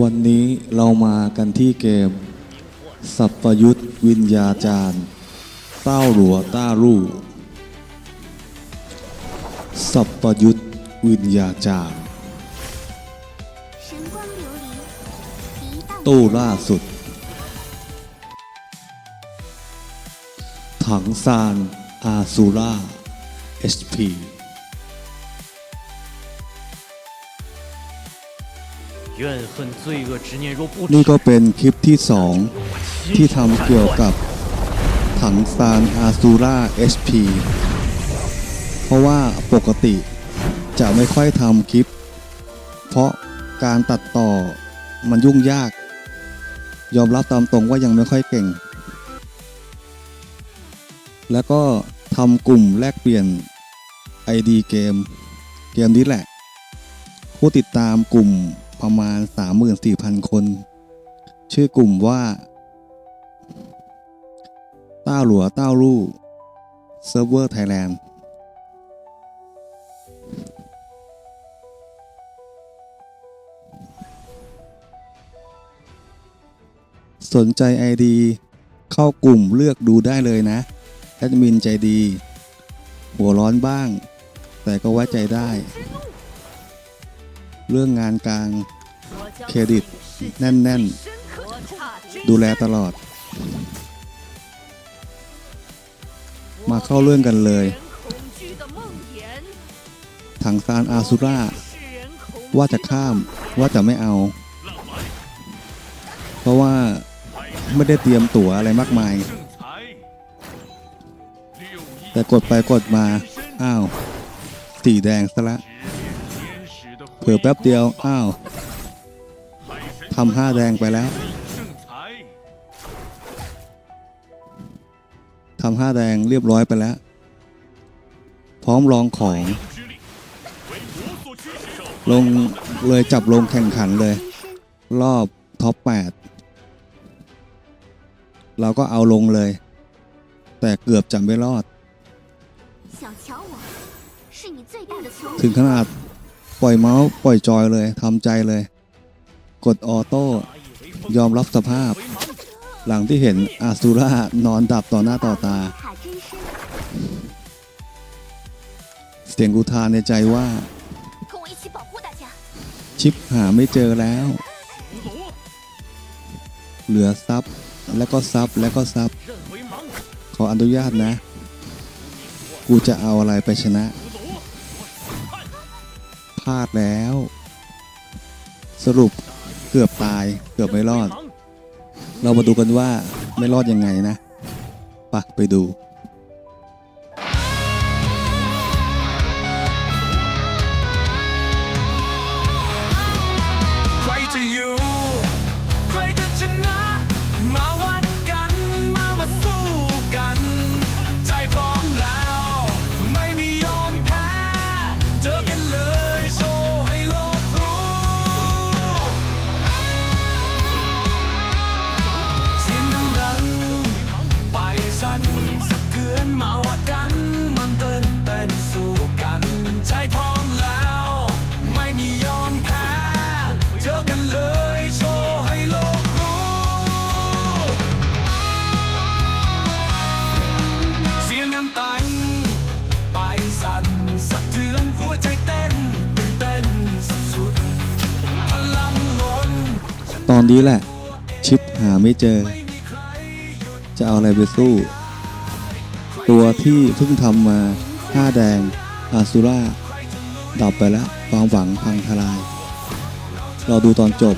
วันนี้เรามากันที่เกม สัพยุทธวิญญาจารย์เต้าหลัวต้าลู่สัพยุทธวิญญาจารย์ตู้ล่าสุด ถังซานอาซูล่า HP นี่，ก็เป็นคลิปที่สองที่ทำเกี่ยวกับถังซานอาซูล่า HP เพราะว่าปกติจะไม่ค่อยทำคลิป เพราะการตัดต่อมันยุ่งยาก ยอมรับตามตรงว่ายังไม่ค่อยเก่ง แล้วก็ทำกลุ่มแลกเปลี่ยน ID เกม เกมนี้แหละ ผู้ติดตามกลุ่ม ประมาณ 34,000 คน ชื่อกลุ่มว่า ต้าหลัวต้ารู่เซิร์ฟเวอร์ไทยแลนด์สนใจ ID เข้ากลุ่มเลือกดูได้เลยนะ แอดมินใจดี หัวร้อนบ้าง แต่ก็ไว้ใจได้ เรื่องงานกลางเครดิต แน่น ๆ ดูแลตลอด มาเข้าเรื่องกันเลย ถังซานอาซูราว่าจะข้ามว่าจะไม่เอา เพราะว่าไม่ได้เตรียมตั๋วอะไรมากมาย แต่กดไปกดมา อ้าว สีแดงซะละ ผื่อแป๊บเดียว อ้าวทำห้าแดงไปแล้วทำห้าแดงเรียบร้อยไปแล้ว พร้อมลองของ ลงเลยจับลงแข่งขันเลย รอบท็อป 8 เราก็เอาลงเลย แต่เกือบจะไม่รอด ถึงขนาด ปล่อยเมาส์ปล่อยจอยเลยทำใจเลย กดออโต้ยอมรับสภาพ หลังที่เห็นอาซูร่านอนดับต่อหน้าต่อตา เสียงกูทานในใจว่า ชิปหาไม่เจอแล้ว เหลือซับแล้วก็ซับแล้วก็ซับขออนุญาตนะ กูจะเอาอะไรไปชนะ ลาดแล้ว สรุปเกือบตายเกือบไม่รอด，เรามาดูกันว่าไม่รอดยังไงนะปะไปดู ตอนนี้แหละ ชิปหาไม่เจอ จะเอาอะไรไปสู้ ตัวที่เพิ่งทำมาห้าแดง อาซูราดับไปแล้วความหวังพังทลาย เราดูตอนจบ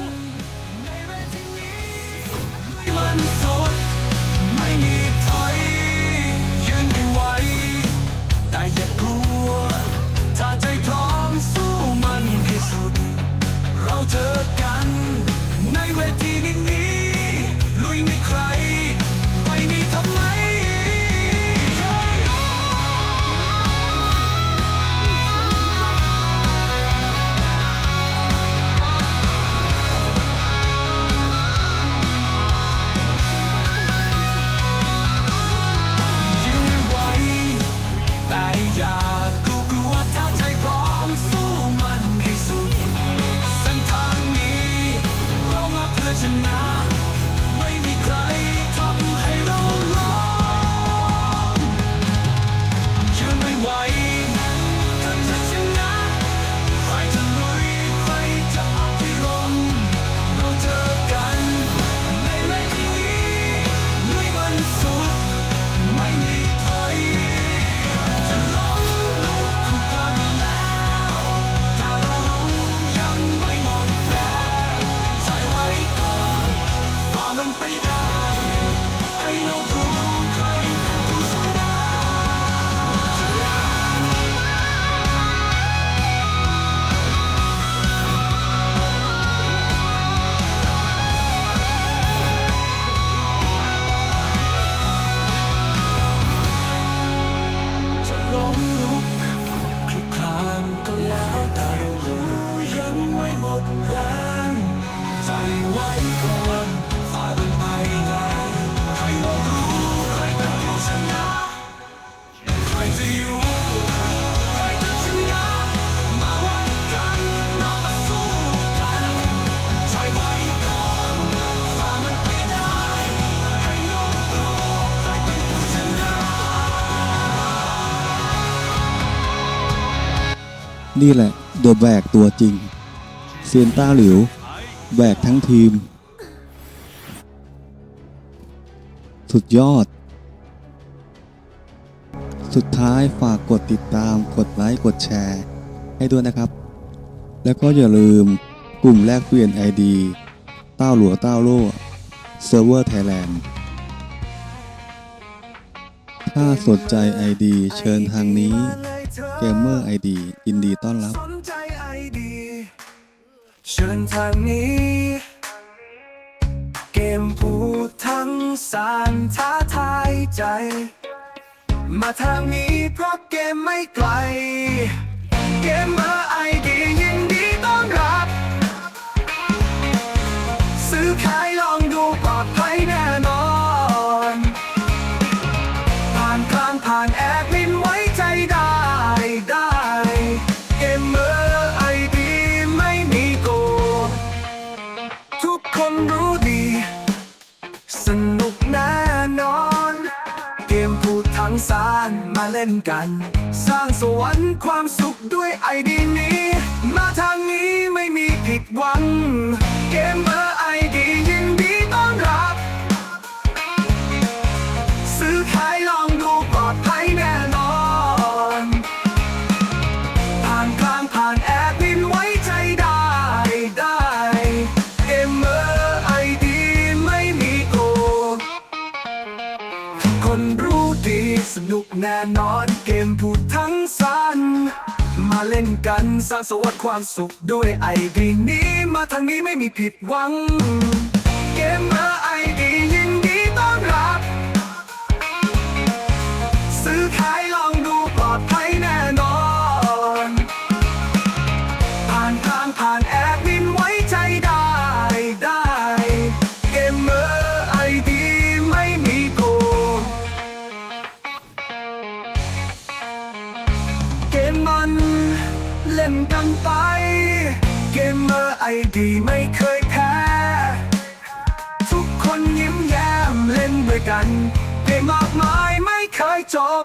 นี่แหละเดอะแบกตัวจริง เซียนต้าหลิว แบกทั้งทีม สุดยอด สุดท้ายฝากกดติดตาม กดไลค์ กดแชร์ ให้ด้วยนะครับ แล้วก็อย่าลืมกลุ่มแลกเปลี่ยน ID เต้าหลัวเต้าโล่เซิร์ฟเวอร์ไทยแลนด์ถ้าสนใจ ID เชิญทางนี้ Gamer ID ยินดีต้อนรับ เชิญทางนี้ เกมพูดทั้งสารท้าทายใจ มาทางนี้เพราะเกมไม่ไกล เกมเมอร์ไอดียินดีต้อนรับ ซื้อขายลองดูปล เล่นกัน สร้างสวรรค์ความสุขด้วยไอดีนี้มา แน่นอนเกมพูดทั้งสัน มาเล่นกันสร้างสวัสดิ์ความสุขด้วยไอดีนี้มาทางนี้ไม่มีผิดหวัง ดีไม่เคยแพ้ ทุกคนยิ้มแย้มเล่นด้วยกันเกมมากมายไม่เคยจบ